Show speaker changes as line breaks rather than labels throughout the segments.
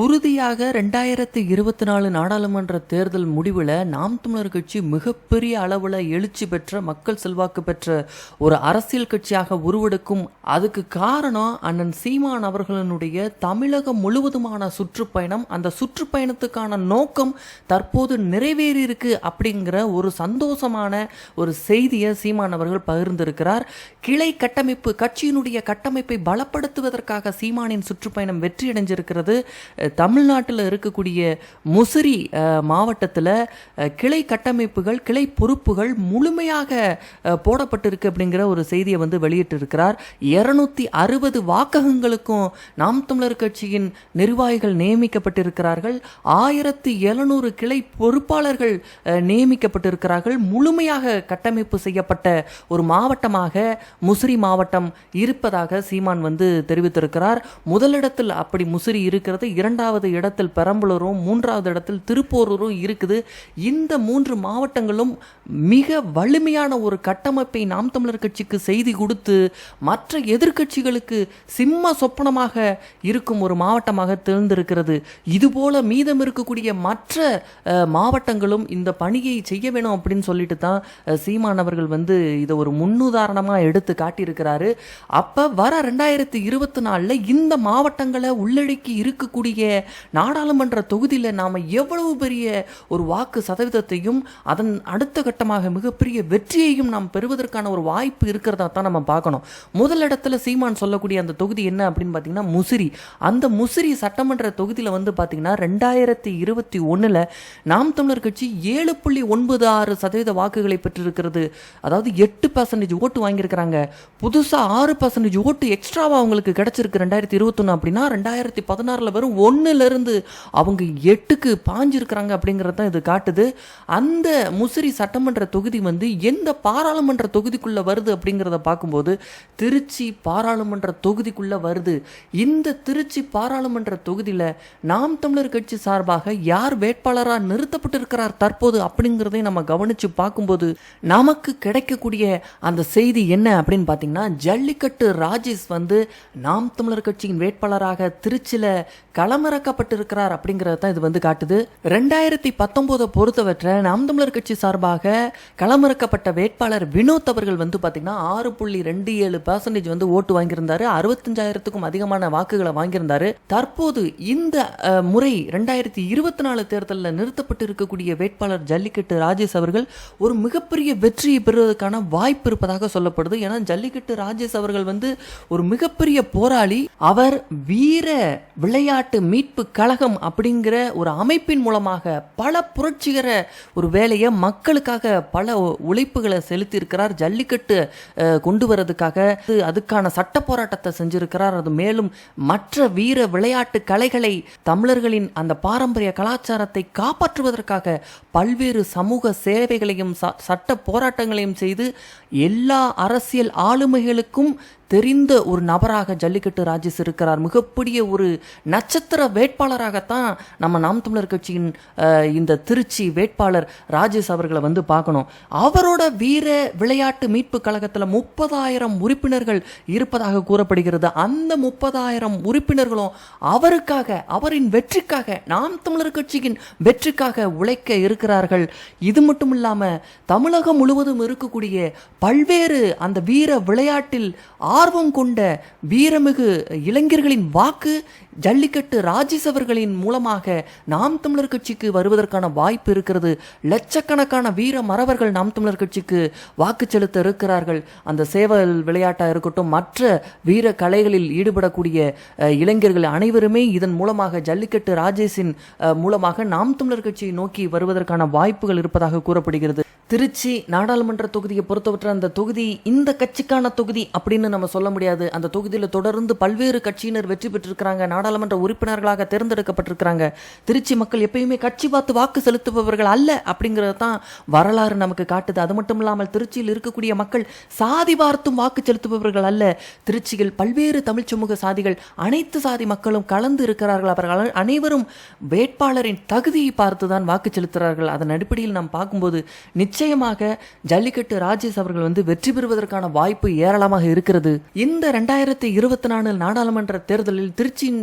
உறுதியாக ரெண்டாயிரத்தி இருபத்தி நாலு நாடாளுமன்ற தேர்தல் முடிவில் நாம் தமிழர் கட்சி மிகப்பெரிய அளவில் எழுச்சி பெற்ற மக்கள் செல்வாக்கு பெற்ற ஒரு அரசியல் கட்சியாக உருவெடுக்கும். அதுக்கு காரணம் அண்ணன் சீமான் அவர்களினுடைய தமிழகம் முழுவதுமான சுற்றுப்பயணம். அந்த சுற்றுப்பயணத்துக்கான நோக்கம் தற்போது நிறைவேறியிருக்கு அப்படிங்கிற ஒரு சந்தோஷமான ஒரு செய்தியை சீமான் அவர்கள் பகிர்ந்திருக்கிறார். கிளை கட்டமைப்பு கட்சியினுடைய கட்டமைப்பை பலப்படுத்துவதற்காக சீமானின் சுற்றுப்பயணம் வெற்றியடைஞ்சிருக்கிறது. தமிழ்நாட்டில் இருக்கக்கூடிய முசிறி மாவட்டத்தில் கிளை கட்டமைப்புகள் கிளை பொறுப்புகள் முழுமையாக போடப்பட்டிருக்கு அப்படிங்கிற ஒரு செய்தியை வந்து வெளியிட்டிருக்கிறார். இருநூத்தி அறுபது வாக்ககங்களுக்கும் நாம் தமிழர் கட்சியின் நிர்வாகிகள் நியமிக்கப்பட்டிருக்கிறார்கள். ஆயிரத்தி எழுநூறு கிளை பொறுப்பாளர்கள் நியமிக்கப்பட்டிருக்கிறார்கள். முழுமையாக கட்டமைப்பு செய்யப்பட்ட ஒரு மாவட்டமாக முசிறி மாவட்டம் இருப்பதாக சீமான் வந்து தெரிவித்திருக்கிறார். முதலிடத்தில் அப்படி முசிறி இருக்கிறது. இரண்டு இரண்டாவது இடத்தில் பெரம்பலூரும் மூன்றாவது இடத்தில் திருப்போரூரும் இருக்குது. இந்த மூன்று மாவட்டங்களும் மிக வலிமையான ஒரு கட்டமைப்பை நாம் தமிழர் கட்சிக்கு செய்தி கொடுத்து மற்ற எதிர்க்கட்சிகளுக்கு சிம்ம சொப்பனமாக இருக்கும் ஒரு மாவட்டமாக திகழ்ந்திருக்கிறது. இதுபோல மீதம் இருக்கக்கூடிய மற்ற மாவட்டங்களும் இந்த பணியை செய்ய வேணும் அப்படின்னு சொல்லிட்டு தான் சீமான் அவர்கள் வந்து இதை ஒரு முன்னுதாரணமாக எடுத்து காட்டியிருக்கிறாரு. அப்போ வர ரெண்டாயிரத்தி இருபத்தி நாலில் இந்த மாவட்டங்களை உள்ளடக்கி இருக்கக்கூடிய நாடாளுமன்ற தொகுதியில் நாம் எவ்வளவு பெரிய ஒரு வாக்கு சதவீதத்தையும் அதன் அடுத்த கட்டமாக மிகப்பெரிய வெற்றியையும் நாம் பெறுவதற்கான ஒரு வாய்ப்பு இருக்கிறதா தான் நம்ம பார்க்கணும். முதல் இடத்துல சீமான் சொல்லக்கூடிய அந்த தொகுதி என்ன அப்படின்னு பார்த்தீங்கன்னா முசிறி. அந்த முசிறி சட்டமன்ற தொகுதியில் வந்து பார்த்தீங்கன்னா ரெண்டாயிரத்தி இருபத்தி ஒன்றில் நாம் தமிழர் கட்சி ஏழு புள்ளி ஒன்பது ஆறு சதவீத வாக்குகளை பெற்றிருக்கிறது. அதாவது எட்டு பர்சன்டேஜ் ஓட்டு வாங்கியிருக்கிறாங்க. புதுசாக ஆறு பர்சன்டேஜ் ஓட்டு எக்ஸ்ட்ராவாக அவங்களுக்கு கிடைச்சிருக்கு. ரெண்டாயிரத்தி இருபத்தொன்று அப்படின்னா ரெண்டாயிரத்தி பதினாறில் வெறும் ஒன்றுலேருந்து அவங்க எட்டுக்கு பாஞ்சிருக்கிறாங்க அப்படிங்கிறது தான் இது காட்டுது. அந்த முசிறி சட்டமன்ற தொகுதி வந்து எந்த பாராளுமன்ற தொகுதிக்குள்ளே வருது அப்படிங்கிறத பார்க்கும்போது திருச்சி பாராளுமன்ற தொகுதிக்குள்ளே வருது. இந்த திருச்சி பாராளுமன்ற தொகுதியில் நாம் தமிழர் கட்சி சார்பாக யார் வேட்பாளராக நிறுத்தப்பட்டிருக்கிறார் தற்போது அப்படிங்கிறதையும் நம்ம கவனித்து பார்க்கும்போது நமக்கு கிடைக்கக்கூடிய அந்த செய்தி என்ன அப்படின்னு பார்த்தீங்கன்னா ஜல்லிக்கட்டு ராஜேஷ் வந்து நாம் தமிழர் கட்சியின் வேட்பாளராக திருச்சியில் களமிறக்கப்பட்டிருக்கிறார் அப்படிங்கிறத தான் இது வந்து காட்டுது. ரெண்டாயிரத்தி பத்தொன்பதை பொறுத்தவற்றை நாம் தமிழர் கட்சி சார்பாக களமிறக்கப்பட்ட வேட்பாளர் வினோத் அவர்கள் வந்து பார்த்தீங்கன்னா ஆறு புள்ளி ரெண்டு ஏழு பர்சன்டேஜ் வந்து ஓட்டு வாங்கியிருந்தாரு. அறுபத்தஞ்சாயிரத்துக்கும் அதிகமான வாக்குகளை வாங்கியிருந்தாரு. தற்போது இந்த முறை ரெண்டாயிரத்தி இருபத்தி நாலு தேர்தலில் நிறுத்தப்பட்டு இருக்கக்கூடிய வேட்பாளர் ஜல்லிக்கட்டு ராஜேஷ் அவர்கள் ஒரு மிகப்பெரிய வெற்றியை பெறுவதற்கான வாய்ப்பு இருப்பதாக சொல்லப்படுது. ஏன்னா ஜல்லிக்கட்டு ராஜேஷ் அவர்கள் வந்து ஒரு மிகப்பெரிய போராளி. அவர் வீர விளையாட்டு மீட்பு கழகம் அப்படிங்கிற ஒரு அமைப்பின் மூலமாக பல புரட்சிகர ஒரு வேலையை மக்களுக்காக பல உழைப்புகளை செலுத்தியிருக்கிறார். ஜல்லிக்கட்டு கொண்டு வரதுக்காக அதுக்கான சட்ட போராட்டத்தை செஞ்சிருக்கிறார். அது மேலும் மற்ற வீர விளையாட்டு கலைகளை தமிழர்களின் அந்த பாரம்பரிய கலாச்சாரத்தை காப்பாற்றுவதற்காக பல்வேறு சமூக சேவைகளையும் ச- சட்ட போராட்டங்களையும் செய்து எல்லா அரசியல் ஆளுமைகளுக்கும் தெரிந்த ஒரு நபராக ஜல்லிக்கட்டு ராஜேஷ் இருக்கிறார். மிகப்பெரிய ஒரு நட்சத்திர வேட்பாளராகத்தான் நம்ம நாம் தமிழர் கட்சியின் இந்த திருச்சி வேட்பாளர் ராஜேஷ் அவர்களை வந்து பார்க்கணும். அவரோட வீர விளையாட்டு மீட்பு கழகத்தில் முப்பதாயிரம் உறுப்பினர்கள் இருப்பதாக கூறப்படுகிறது. அந்த முப்பதாயிரம் உறுப்பினர்களும் அவருக்காக அவரின் வெற்றிக்காக நாம் தமிழர் கட்சியின் வெற்றிக்காக உழைக்க இருக்கிறார்கள். இது மட்டும் இல்லாமல் தமிழகம் முழுவதும் இருக்கக்கூடிய பல்வேறு அந்த வீர விளையாட்டில் ஆர்வம் கொண்ட வீரமிகு இளைஞர்களின் வாக்கு ஜல்லிக்கட்டு ராஜேஷ் அவர்களின் மூலமாக நாம் தமிழர் கட்சிக்கு வருவதற்கான வாய்ப்பு இருக்கிறது. லட்சக்கணக்கான வீர மறவர்கள் நாம் தமிழர் கட்சிக்கு வாக்கு செலுத்த இருக்கிறார்கள். அந்த சேவல் விளையாட்டாக இருக்கட்டும் மற்ற வீர கலைகளில் ஈடுபடக்கூடிய இளைஞர்கள் அனைவருமே இதன் மூலமாக ஜல்லிக்கட்டு ராஜேஷின் மூலமாக நாம் தமிழர் கட்சியை நோக்கி வருவதற்கான வாய்ப்புகள் இருப்பதாக கூறப்படுகிறது. திருச்சி நாடாளுமன்ற தொகுதியை பொறுத்தவரை அந்த தொகுதி இந்த கட்சிக்கான தொகுதி அப்படின்னு நம்ம சொல்ல முடியாது. அந்த தொகுதியில் தொடர்ந்து பல்வேறு கட்சியினர் வெற்றி பெற்றிருக்கிறாங்க. நாடாளுமன்ற உறுப்பினர்களாக தேர்ந்தெடுக்கப்பட்டிருக்கிறாங்க. திருச்சி மக்கள் எப்பயுமே கட்சி பார்த்து வாக்கு செலுத்துபவர்கள் அல்ல அப்படிங்கிறது தான் வரலாறு நமக்கு காட்டுது. அது மட்டும் இல்லாமல் திருச்சியில் இருக்கக்கூடிய மக்கள் சாதி பார்த்தும் வாக்கு செலுத்துபவர்கள் அல்ல. திருச்சியில் பல்வேறு தமிழ் சமூக சாதிகள் அனைத்து சாதி மக்களும் கலந்து இருக்கிறார்கள். அவர்கள் அனைவரும் வேட்பாளரின் தகுதியை பார்த்து தான் வாக்கு செலுத்துகிறார்கள். அதன் அடிப்படையில் நாம் பார்க்கும்போது நிச்சயமாக ஜல்லிக்கட்டு ராஜேஷ் அவர்கள் வந்து வெற்றி பெறுவதற்கான வாய்ப்பு ஏராளமாக இருக்கிறது. இந்த ரெண்டாயிரத்தி இருபத்தி நாலு நாடாளுமன்ற தேர்தலில் திருச்சியின்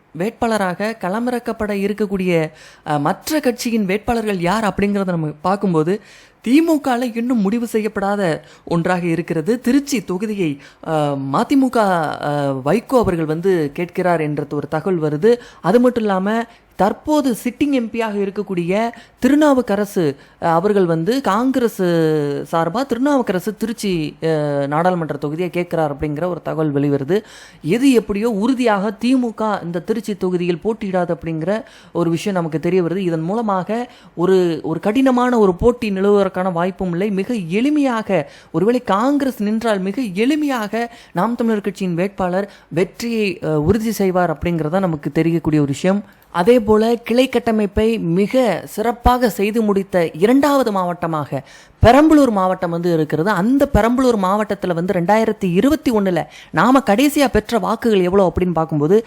வேட்பாளராக களமிறக்கப்பட இருக்கக்கூடிய மற்ற கட்சியின் வேட்பாளர்கள் யார் அப்படிங்கிறத நம்ம பார்க்கும்போது திமுகவில் இன்னும் முடிவு செய்யப்படாத ஒன்றாக இருக்கிறது. திருச்சி தொகுதியை மதிமுக வைகோ அவர்கள் வந்து கேட்கிறார் என்ற ஒரு தகவல் வருது. அது மட்டும் இல்லாமல் தற்போது சிட்டிங் எம்பியாக இருக்கக்கூடிய திருநாவுக்கரசு அவர்கள் வந்து காங்கிரஸ் சார்பாக திருநாவுக்கரசு திருச்சி நாடாளுமன்ற தொகுதியை கேட்கிறார் அப்படிங்கிற ஒரு தகவல் வெளிவருது. எது எப்படியோ உறுதியாக திமுக இந்த திருச்சி தொகுதியில் போட்டியிடாது அப்படிங்கிற ஒரு விஷயம் நமக்கு தெரிய வருது. இதன் மூலமாக ஒரு ஒரு கடினமான ஒரு போட்டி நிலவுவதற்கான வாய்ப்பும் இல்லை. மிக எளிமையாக ஒருவேளை காங்கிரஸ் நின்றால் மிக எளிமையாக நாம் தமிழர் கட்சியின் வேட்பாளர் வெற்றியை உறுதி செய்வார் அப்படிங்கிறதா நமக்கு தெரியக்கூடிய ஒரு விஷயம். அதே போல கிளை கட்டமைப்பை மிக சிறப்பாக செய்து முடித்த இரண்டாவது மாவட்டமாக பெரம்பலூர் மாவட்டம் வந்து இருக்கிறது. அந்த பெரம்பலூர் மாவட்டத்தில் வந்து ரெண்டாயிரத்தி இருபத்தி ஒன்றில் நாம் கடைசியாக பெற்ற வாக்குகள் எவ்வளோ அப்படின்னு பார்க்கும்போது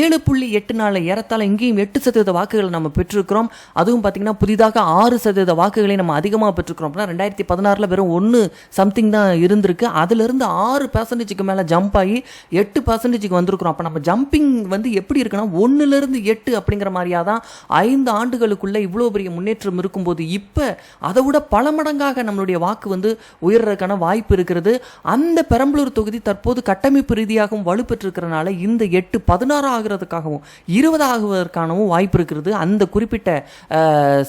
ஏழு புள்ளி எட்டு நாலு ஏறத்தால் இங்கேயும் எட்டு சதவீத வாக்குகள் நம்ம பெற்றிருக்கிறோம். அதுவும் பார்த்திங்கன்னா புதிதாக ஆறு சதவீத வாக்குகளை நம்ம அதிகமாக பெற்றிருக்கிறோம் அப்படின்னா ரெண்டாயிரத்தி பதினாறில் வெறும் ஒன்று சம்திங் தான் இருந்திருக்கு. அதுலேருந்து ஆறு பர்சன்டேஜுக்கு மேலே ஜம்ப் ஆகி எட்டு பர்சன்டேஜுக்கு வந்திருக்கிறோம். அப்போ நம்ம ஜம்பிங் வந்து எப்படி இருக்குன்னா ஒன்றுலேருந்து எட்டு அப்படிங்கிற மாதிரியாக தான் ஐந்து ஆண்டுகளுக்குள்ளே இவ்வளோ பெரிய முன்னேற்றம் இருக்கும்போது இப்போ அதை விட பல மடங்காக நம்மளுடைய வாக்கு வந்து உயர்றதுக்கான வாய்ப்பு இருக்கிறது. அந்த பெரம்பலூர் தொகுதி தற்போது கட்டமைப்பு ரீதியாகவும் வலுப்பெற்றிருக்கிறனால இந்த எட்டு பதினாறு ஆகிறதுக்காகவும் இருபது ஆகுவதற்கானவும் வாய்ப்பு இருக்கிறது. அந்த குறிப்பிட்ட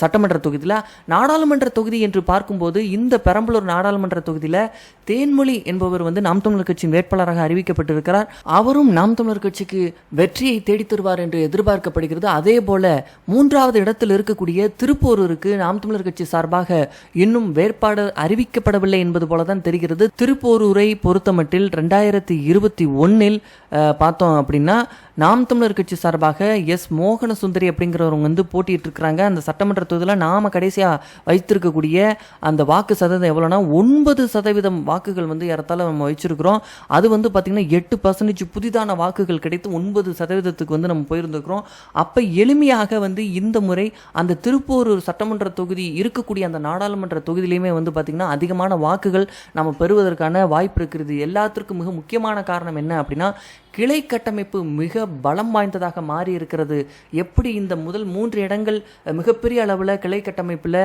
சட்டமன்ற தொகுதியில் நாடாளுமன்ற தொகுதி என்று பார்க்கும்போது இந்த பெரம்பலூர் நாடாளுமன்ற தொகுதியில் தேன்மொழி என்பவர் வந்து நாம் தமிழர் கட்சியின் வேட்பாளராக அறிவிக்கப்பட்டிருக்கிறார். அவரும் நாம் தமிழர் கட்சிக்கு வெற்றியை தேடித் தருவார் என்று எதிர்பார்க்கப்படுகிறது. அதே போல மூன்றாவது இடத்தில் இருக்கக்கூடிய திருப்போரூருக்கு நாம் தமிழர் கட்சி சார்பாக இன்னும் வேட்பாளர் அறிவிக்கப்படவில்லை என்பது போல தான் தெரிகிறது. திருப்போரூரை பொறுத்தமட்டில் ரெண்டாயிரத்தி இருபத்தி ஒன்னில் பார்த்தோம் அப்படின்னா நாம் தமிழர் கட்சி சார்பாக எஸ் மோகன சுந்தரி அப்படிங்கிறவங்க வந்து போட்டிட்டு இருக்கிறாங்க அந்த சட்டமன்ற தொகுதியில் நாம கடைசியாக வைத்திருக்கக்கூடிய அந்த வாக்கு சதவீதம் எவ்வளோனா ஒன்பது சதவீதம் வாக்குகள் வந்து ஏறத்தாழ நம்ம வச்சிருக்கிறோம் அது வந்து பார்த்திங்கன்னா எட்டு பர்சன்டேஜ் புதிதான வாக்குகள் கிடைத்து ஒன்பது சதவீதத்துக்கு வந்து நம்ம போயிருந்துக்கிறோம் அப்போ எளிமையாக வந்து இந்த முறை அந்த திருப்பூரூர் சட்டமன்ற தொகுதி இருக்கக்கூடிய அந்த நாடாளுமன்ற தொகுதியிலையுமே வந்து பார்த்திங்கன்னா அதிகமான வாக்குகள் நம்ம பெறுவதற்கான வாய்ப்பு இருக்கிறது. எல்லாத்திற்கும் மிக முக்கியமான காரணம் என்ன அப்படின்னா கிளை கட்டமைப்பு மிக பலம் வாய்ந்ததாக மாறி இருக்கிறது எப்படி இந்த முதல் மூன்று இடங்கள் மிகப்பெரிய அளவில் கிளை கட்டமைப்பில்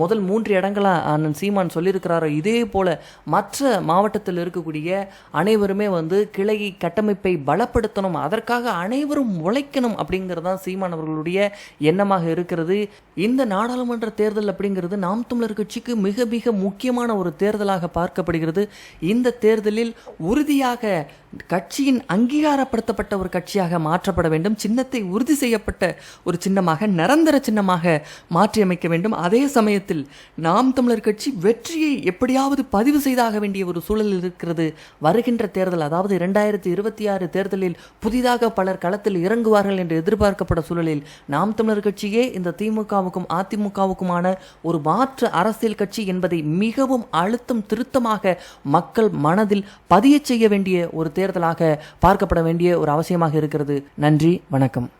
முதல் மூன்று இடங்களாக அண்ணன் சீமான் சொல்லியிருக்கிறாரோ இதே போல் மற்ற மாவட்டத்தில் இருக்கக்கூடிய அனைவருமே வந்து கிளை கட்டமைப்பை பலப்படுத்தணும் அதற்காக அனைவரும் உழைக்கணும் அப்படிங்கிறது தான் சீமான் அவர்களுடைய எண்ணமாக இருக்கிறது. இந்த நாடாளுமன்ற தேர்தல் அப்படிங்கிறது நாம் தமிழர் கட்சிக்கு மிக மிக முக்கியமான ஒரு தேர்தலாக பார்க்கப்படுகிறது. இந்த தேர்தலில் உறுதியாக கட்சியின் அங்கீகாரப்படுத்தப்பட்ட ஒரு கட்சியாக மாற்றப்பட வேண்டும் சின்னத்தை உறுதி செய்யப்பட்ட ஒரு சின்னமாக நிரந்தர சின்னமாக மாற்றியமைக்க வேண்டும். அதே சமயத்தில் நாம் தமிழர் கட்சி வெற்றியை எப்படியாவது பதிவு செய்தாக வேண்டிய ஒரு சூழல் இருக்கிறது. வருகின்ற தேர்தல் அதாவது இரண்டாயிரத்தி இருபத்தி ஆறு தேர்தலில் புதிதாக பலர் களத்தில் இறங்குவார்கள் என்று எதிர்பார்க்கப்பட்ட சூழலில் நாம் தமிழர் கட்சியே இந்த திமுகவுக்கும் அதிமுகவுக்குமான ஒரு மாற்று அரசியல் கட்சி என்பதை மிகவும் அழுத்தம் திருத்தமாக மக்கள் மனதில் பதிய செய்ய வேண்டிய ஒரு தேர்தலாக பார்க்கப்பட வேண்டிய ஒரு அவசியமாக இருக்கிறது. நன்றி வணக்கம்.